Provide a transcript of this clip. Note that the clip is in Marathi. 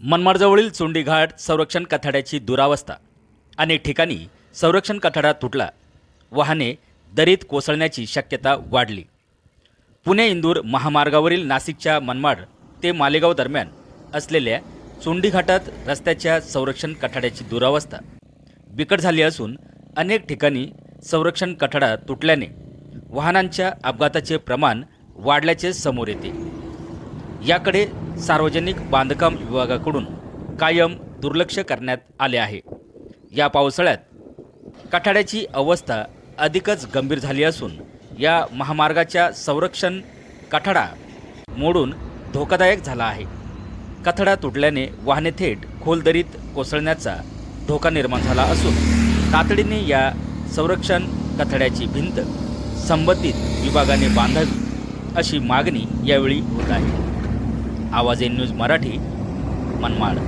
मनमाडजवळील चोंडी घाट संरक्षण कथाड्याची दुरावस्था. अनेक ठिकाणी संरक्षण कथाडा तुटला. वाहने दरीत कोसळण्याची शक्यता वाढली. पुणे इंदूर महामार्गावरील नाशिकच्या मनमाड ते मालेगाव दरम्यान असलेल्या चोंडी घाटात रस्त्याच्या संरक्षण कठाड्याची दुरावस्था. बिकट झाली असून अनेक ठिकाणी संरक्षण कठाडा तुटल्याने वाहनांच्या अपघाताचे प्रमाण वाढल्याचे समोर येते. याकडे सार्वजनिक बांधकाम विभागाकडून कायम दुर्लक्ष करण्यात आले आहे. या पावसाळ्यात कठाड्याची अवस्था अधिकच गंभीर झाली असून या महामार्गाच्या संरक्षण कठडा मोडून धोकादायक झाला आहे. कठडा तुटल्याने वाहने थेट खोल दरीत कोसळण्याचा धोका निर्माण झाला असून तातडीने या संरक्षण कठड्याची भिंत संबंधित विभागाने बांधावी अशी मागणी यावेळी होत आहे. आवाज एन न्यूज मराठी मनमाड.